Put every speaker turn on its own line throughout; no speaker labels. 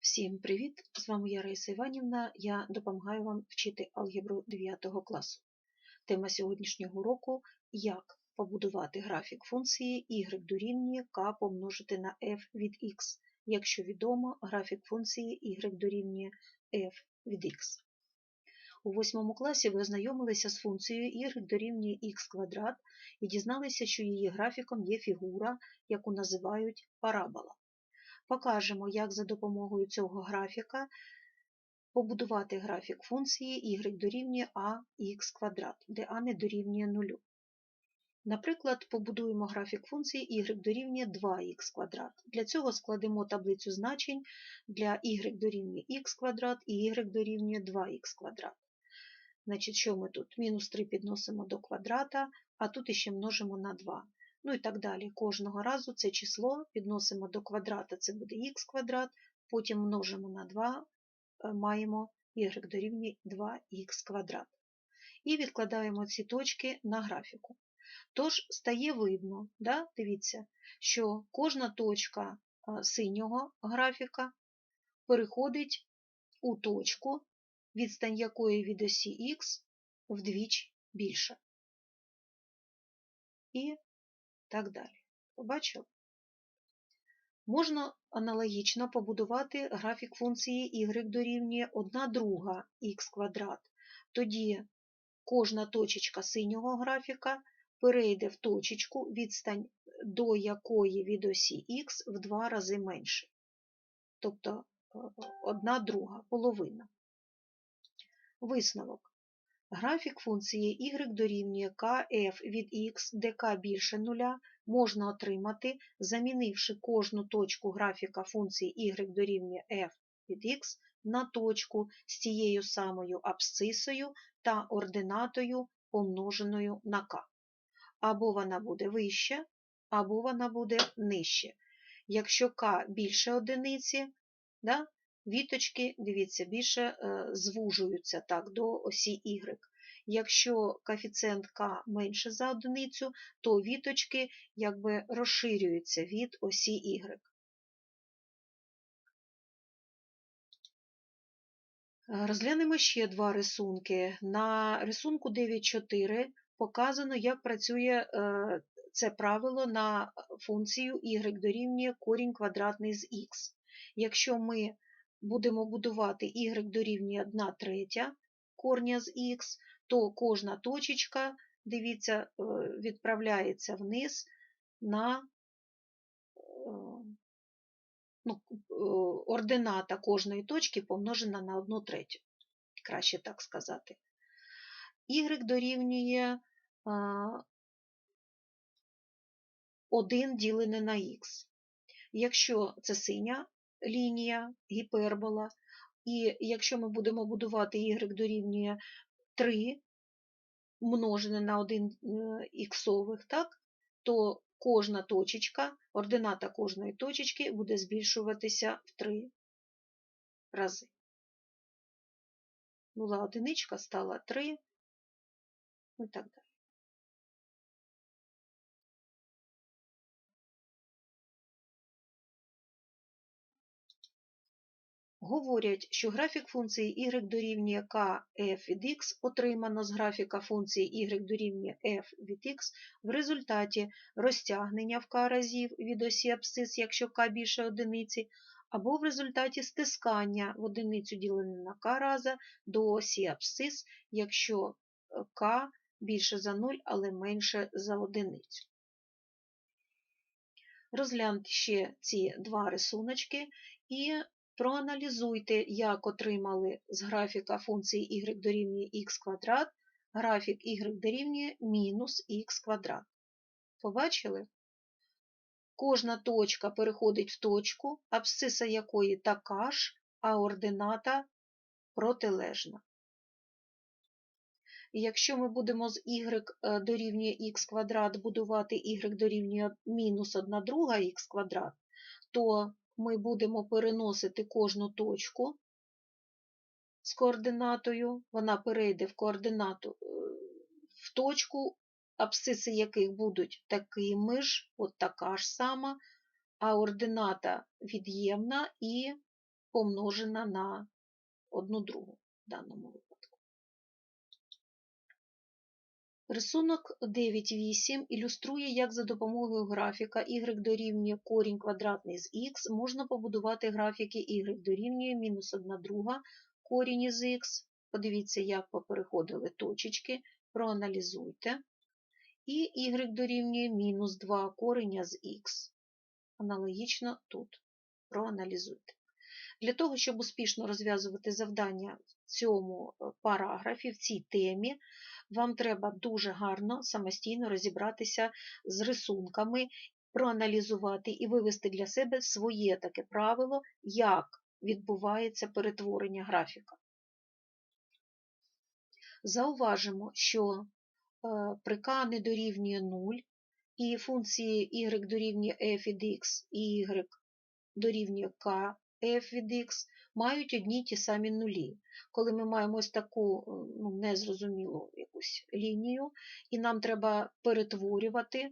Всім привіт! З вами я Раїса Іванівна. Я допомагаю вам вчити алгебру 9 класу. Тема сьогоднішнього уроку як побудувати графік функції y дорівнює k помножити на f від x, якщо відомо графік функції y дорівнює f від x. У восьмому класі ви ознайомилися з функцією y дорівнює x квадрат і дізналися, що її графіком є фігура, яку називають парабола. Покажемо, як за допомогою цього графіка побудувати графік функції y дорівнює ax квадрат, де a не дорівнює 0. Наприклад, побудуємо графік функції y дорівнює 2х квадрат. Для цього складемо таблицю значень для y дорівнює х квадрат і y дорівнює 2х квадрат. Значить, що ми тут? Мінус 3 підносимо до квадрата, а тут іще множимо на 2. Ну і так далі. Кожного разу це число підносимо до квадрата, це буде х квадрат, потім множимо на 2, маємо y дорівнює 2х квадрат. І відкладаємо ці точки на графіку. Тож стає видно, да, дивіться, що кожна точка синього графіка переходить у точку, відстань якої від осі х вдвічі більша. І так далі. Побачили? Можна аналогічно побудувати графік функції y дорівнює 1 друга х квадрат. Тоді кожна точечка синього графіка перейде в точечку, відстань до якої від осі х в два рази менше. Тобто 1 друга половина. Висновок. Графік функції y дорівнює kf від x, де k більше нуля, можна отримати, замінивши кожну точку графіка функції y дорівнює f від x на точку з тією самою абсцисою та ординатою, помноженою на k. Або вона буде вища, або вона буде нижче. Якщо k більше одиниці, да, Віточки, дивіться, більше е, звужуються так, до осі Y. Якщо коефіцієнт К менше за одиницю, то віточки якби розширюються від осі Y. Розглянемо ще два рисунки. На рисунку 9.4 показано, як працює е, це правило на функцію y дорівнює корінь квадратний з х. Якщо ми будемо будувати y дорівнює 1 третя корня з х, то кожна точечка, дивіться, е, відправляється вниз на ну, ордината кожної точки помножена на 1 третю, краще так сказати. Y дорівнює 1 ділене на х. Якщо це синя лінія, гіпербола. І якщо ми будемо будувати y дорівнює 3 множене на 1 е, так, то кожна точечка, ордината кожної точечки буде збільшуватися в 3 рази. Була одиничка, стала 3, ну і так далі. Говорять, що графік функції y дорівнює k f від x отримано з графіка функції y дорівнює f від x в результаті розтягнення в k разів від осі абсцис, якщо k більше одиниці, або в результаті стискання в одиницю ділене на k раза до осі абсцис, якщо k більше за 0, але менше за одиницю. Розгляньте ще ці два рисуночки і Проаналізуйте, як отримали з графіка функції y дорівнює х квадрат, графік y дорівнює мінус х квадрат. Побачили? Кожна точка переходить в точку, абсциса якої така ж, а ордината протилежна. Якщо ми будемо з y е, дорівнює х квадрат будувати y дорівнює мінус 1 друга х квадрат, то ми будемо переносити кожну точку з координатою, вона перейде в координату е, в точку, абсциси яких будуть такими ж, от така ж сама, а ордината від'ємна і помножена на одну другу в даному випадку. Рисунок 9.8 ілюструє, як за допомогою графіка y дорівнює корінь квадратний з х можна побудувати графіки y дорівнює мінус 1 друга корінь із х. Подивіться, як попереходили точечки, проаналізуйте. І y дорівнює мінус 2 кореня з х. Аналогічно тут проаналізуйте. Для того, щоб успішно розв'язувати завдання в цьому е, параграфі, в цій темі, вам треба дуже гарно самостійно розібратися з рисунками, проаналізувати і вивести для себе своє таке правило, як відбувається перетворення графіка. Зауважимо, що е, при k не дорівнює 0 і функції y дорівнює f від x і y дорівнює k f від x мають одні й ті самі нулі. Коли ми маємо ось таку ну, незрозумілу якусь лінію, і нам треба перетворювати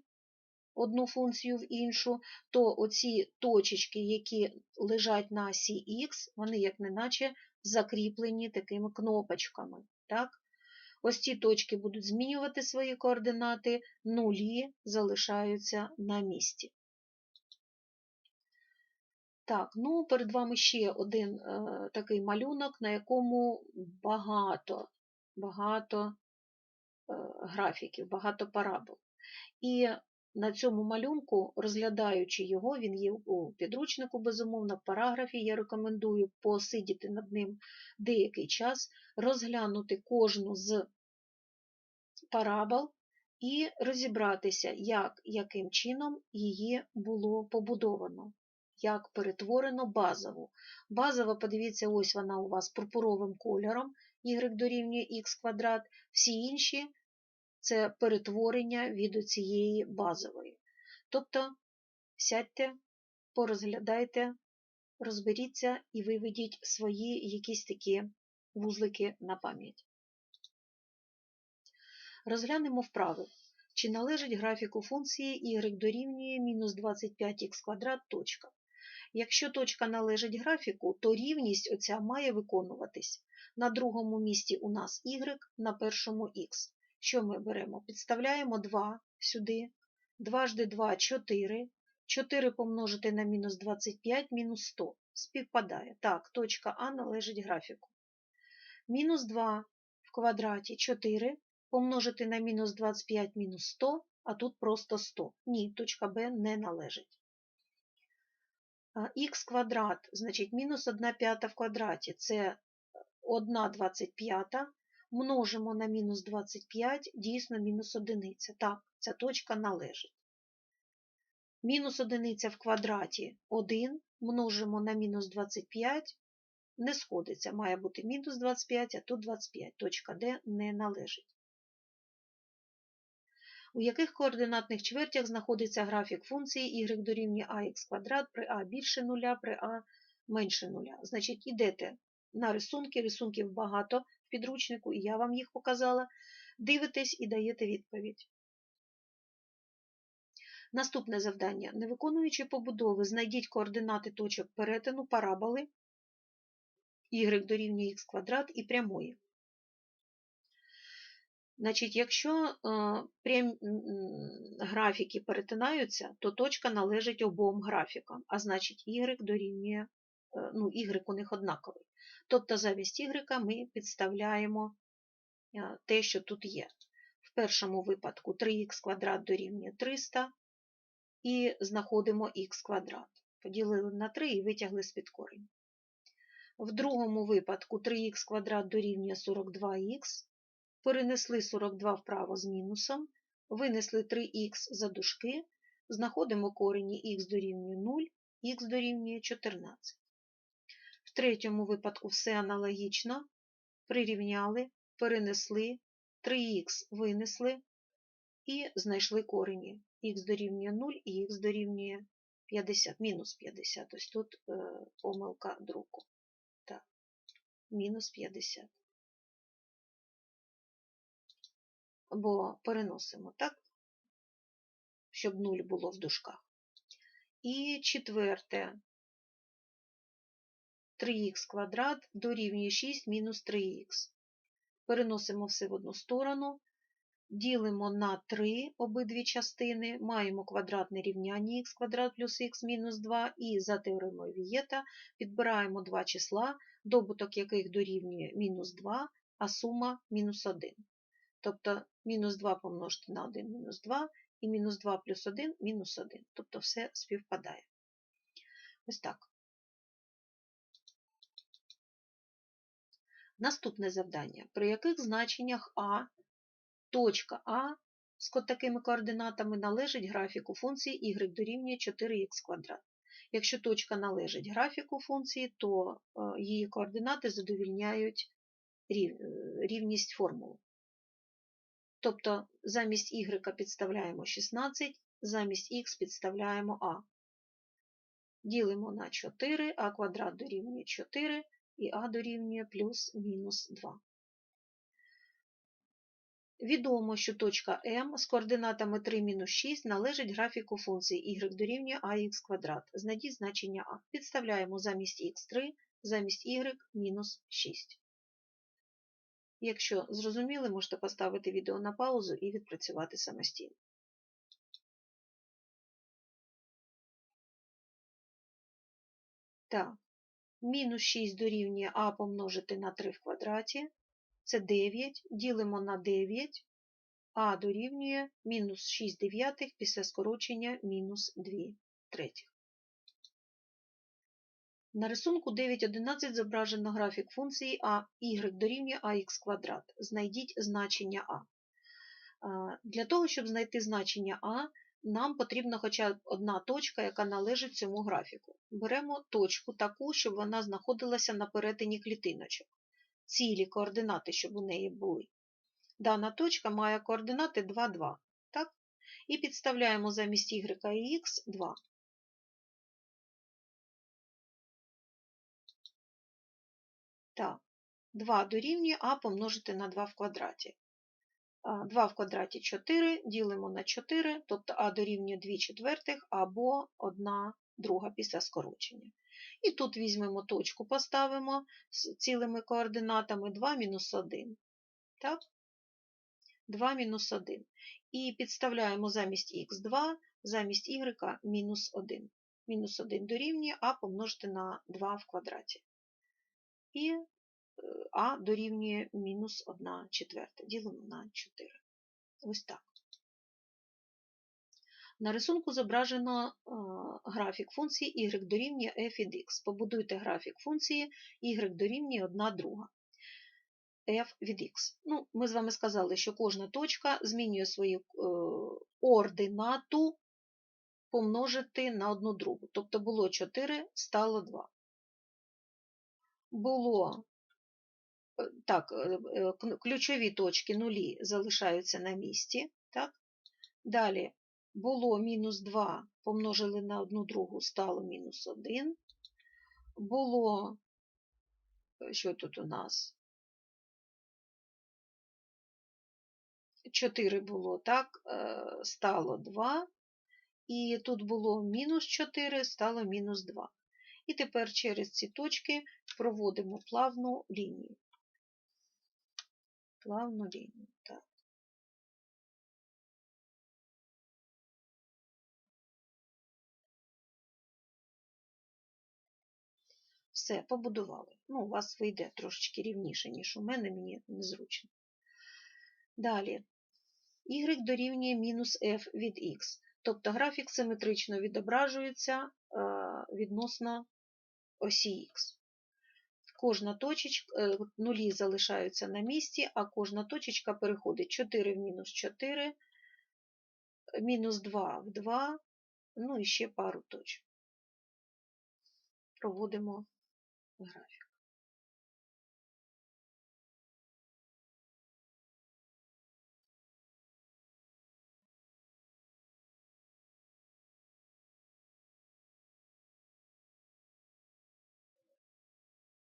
одну функцію в іншу, то оці точечки, які лежать на осі Х, вони як неначе закріплені такими кнопочками. Так? Ось ці точки будуть змінювати свої координати, нулі залишаються на місці. Так, ну перед вами ще один е, такий малюнок, на якому багато багато е, графіків, багато парабол. І на цьому малюнку, розглядаючи його, він є у підручнику, безумовно, в параграфі, я рекомендую посидіти над ним деякий час, розглянути кожну з парабол і розібратися, як, яким чином її було побудовано як перетворено базову. Базова, подивіться, ось вона у вас пурпуровим кольором, y дорівнює х квадрат, всі інші це перетворення від цієї базової. Тобто сядьте, порозглядайте, розберіться і виведіть свої якісь такі вузлики на пам'ять. Розглянемо вправи. Чи належить графіку функції y дорівнює мінус 25х квадрат точка. Якщо точка належить графіку, то рівність оця має виконуватись. На другому місці у нас y, на першому х. Що ми беремо? Підставляємо 2 сюди. 2 жди 2 4. 4 помножити на мінус 25 мінус 100. Співпадає. Так, точка А належить графіку. Мінус 2 в квадраті 4 помножити на мінус 25 мінус 100, а тут просто 100. Ні, точка Б не належить х квадрат, значить мінус 1 п'ята в квадраті це 1 25, множимо на мінус 25, дійсно мінус одиниця. Так, ця точка належить. Мінус одиниця в квадраті 1, множимо на мінус 25, не сходиться, має бути мінус 25, а тут 25. Точка Д не належить у яких координатних чвертях знаходиться графік функції y дорівнює ax квадрат при а більше нуля, при а менше нуля. Значить, йдете на рисунки, рисунків багато в підручнику, і я вам їх показала. Дивитесь і даєте відповідь. Наступне завдання. Не виконуючи побудови, знайдіть координати точок перетину параболи y дорівнює х квадрат і прямої. Значить, Якщо е, прям графіки перетинаються, то точка належить обом графікам, а значить y дорівнює, е, ну, y у них однаковий. Тобто замість y ми підставляємо е, те, що тут є. В першому випадку 3х квадрат дорівнює 300 і знаходимо х квадрат. Поділили на 3 і витягли з-під корень. В другому випадку 3х квадрат дорівнює 42х перенесли 42 вправо з мінусом, винесли 3х за дужки, знаходимо корені х дорівнює 0, х дорівнює 14. В третьому випадку все аналогічно. Прирівняли, перенесли, 3х винесли і знайшли корені. х дорівнює 0 і х дорівнює 50, мінус 50. Ось тут е, помилка друку. Так, мінус 50. Бо переносимо, так? Щоб нуль було в дужках. І четверте. 3х квадрат дорівнює 6 мінус 3х. Переносимо все в одну сторону. Ділимо на 3 обидві частини, маємо квадратне рівняння х квадрат плюс х мінус 2 і за теоремою Вієта підбираємо два числа, добуток яких дорівнює мінус 2, а сума мінус 1. Тобто мінус 2 помножити на 1 мінус 2 і мінус 2 плюс 1 мінус 1. Тобто все співпадає. Ось так. Наступне завдання. При яких значеннях А, точка А з такими координатами належить графіку функції y дорівнює 4х квадрат. Якщо точка належить графіку функції, то її координати задовільняють рівність формули. Тобто замість y підставляємо 16, замість х підставляємо а. Ділимо на 4, а квадрат дорівнює 4 і а дорівнює плюс-мінус 2. Відомо, що точка М з координатами 3 мінус 6 належить графіку функції y дорівнює ax квадрат. Знайдіть значення а. Підставляємо замість х3, замість y мінус 6. Якщо зрозуміли, можете поставити відео на паузу і відпрацювати самостійно. Так, мінус 6 дорівнює а помножити на 3 в квадраті. Це 9. Ділимо на 9, а дорівнює мінус 6 дев'ятих після скорочення мінус 2 третіх. На рисунку 9.11 зображено графік функції а y дорівнює ax квадрат. Знайдіть значення а. Для того, щоб знайти значення а, нам потрібна хоча б одна точка, яка належить цьому графіку. Беремо точку таку, щоб вона знаходилася на перетині клітиночок. Цілі координати, щоб у неї були. Дана точка має координати 2, 2. Так? І підставляємо замість y і x 2. Так, 2 дорівнює а помножити на 2 в квадраті. 2 в квадраті 4 ділимо на 4, тобто а дорівнює 2 четвертих або 1 друга після скорочення. І тут візьмемо точку, поставимо з цілими координатами 2 мінус 1. Так? 2 мінус 1. І підставляємо замість х2, замість y мінус 1. Мінус 1 дорівнює а помножити на 2 в квадраті і е, а дорівнює мінус 1 четверта. Ділимо на 4. Ось так. На рисунку зображено графік функції y дорівнює f від x. Побудуйте графік функції y дорівнює 1 друга f від x. Ну, Ми з вами сказали, що кожна точка змінює свою е, ординату помножити на одну другу. Тобто було 4, стало 2 було е, так, е, е, ключові точки нулі залишаються на місці. Так? Далі було мінус 2 помножили на одну другу, стало мінус 1. Було, що тут у нас? 4 було, так, стало 2. І тут було мінус 4, стало мінус 2. І тепер через ці точки проводимо плавну лінію. Плавну лінію. Так. Все, побудували. Ну, у вас вийде трошечки рівніше, ніж у мене, мені незручно. Далі, y дорівнює мінус f від x. Тобто графік симетрично відображується е, відносно осі Х. Кожна точечка, е, нулі залишаються на місці, а кожна точечка переходить 4 в мінус 4, мінус 2 в 2, ну і ще пару точок. Проводимо графік.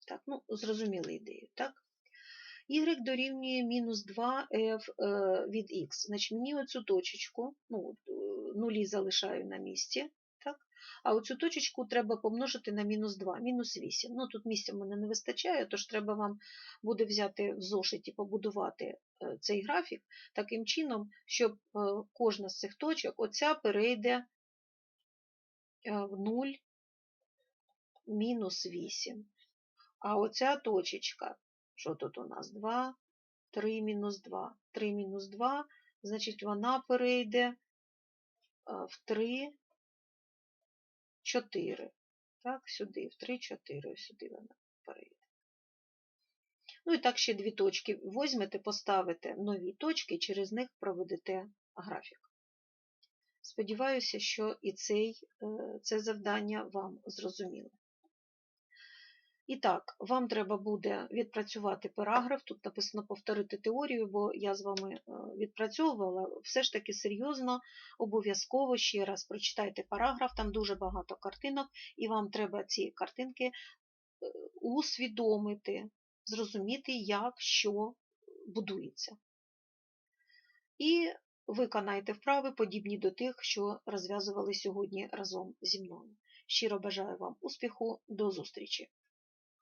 Так, ну, зрозуміли ідею, так? Y дорівнює мінус 2f е, від x. Значить, мені оцю точечку, ну, е, нулі залишаю на місці, так? А оцю точечку треба помножити на мінус 2, мінус 8. Ну, тут місця в мене не вистачає, тож треба вам буде взяти в зошиті, побудувати е, цей графік таким чином, щоб кожна з цих точок, оця перейде в 0, мінус 8. А оця точечка, що тут у нас? 2, 3 мінус 2. 3 мінус 2, значить, вона перейде в 3, 4. Так, сюди, в 3, 4, сюди вона перейде. Ну і так ще дві точки візьмете, поставите нові точки, через них проведете графік. Сподіваюся, що і цей, це завдання вам зрозуміло. І так, вам треба буде відпрацювати параграф, тут написано повторити теорію, бо я з вами е, відпрацьовувала, все ж таки серйозно, обов'язково ще раз прочитайте параграф, там дуже багато картинок, і вам треба ці картинки е, усвідомити, зрозуміти, як що будується. І виконайте вправи, подібні до тих, що розв'язували сьогодні разом зі мною. Щиро бажаю вам успіху, до зустрічі!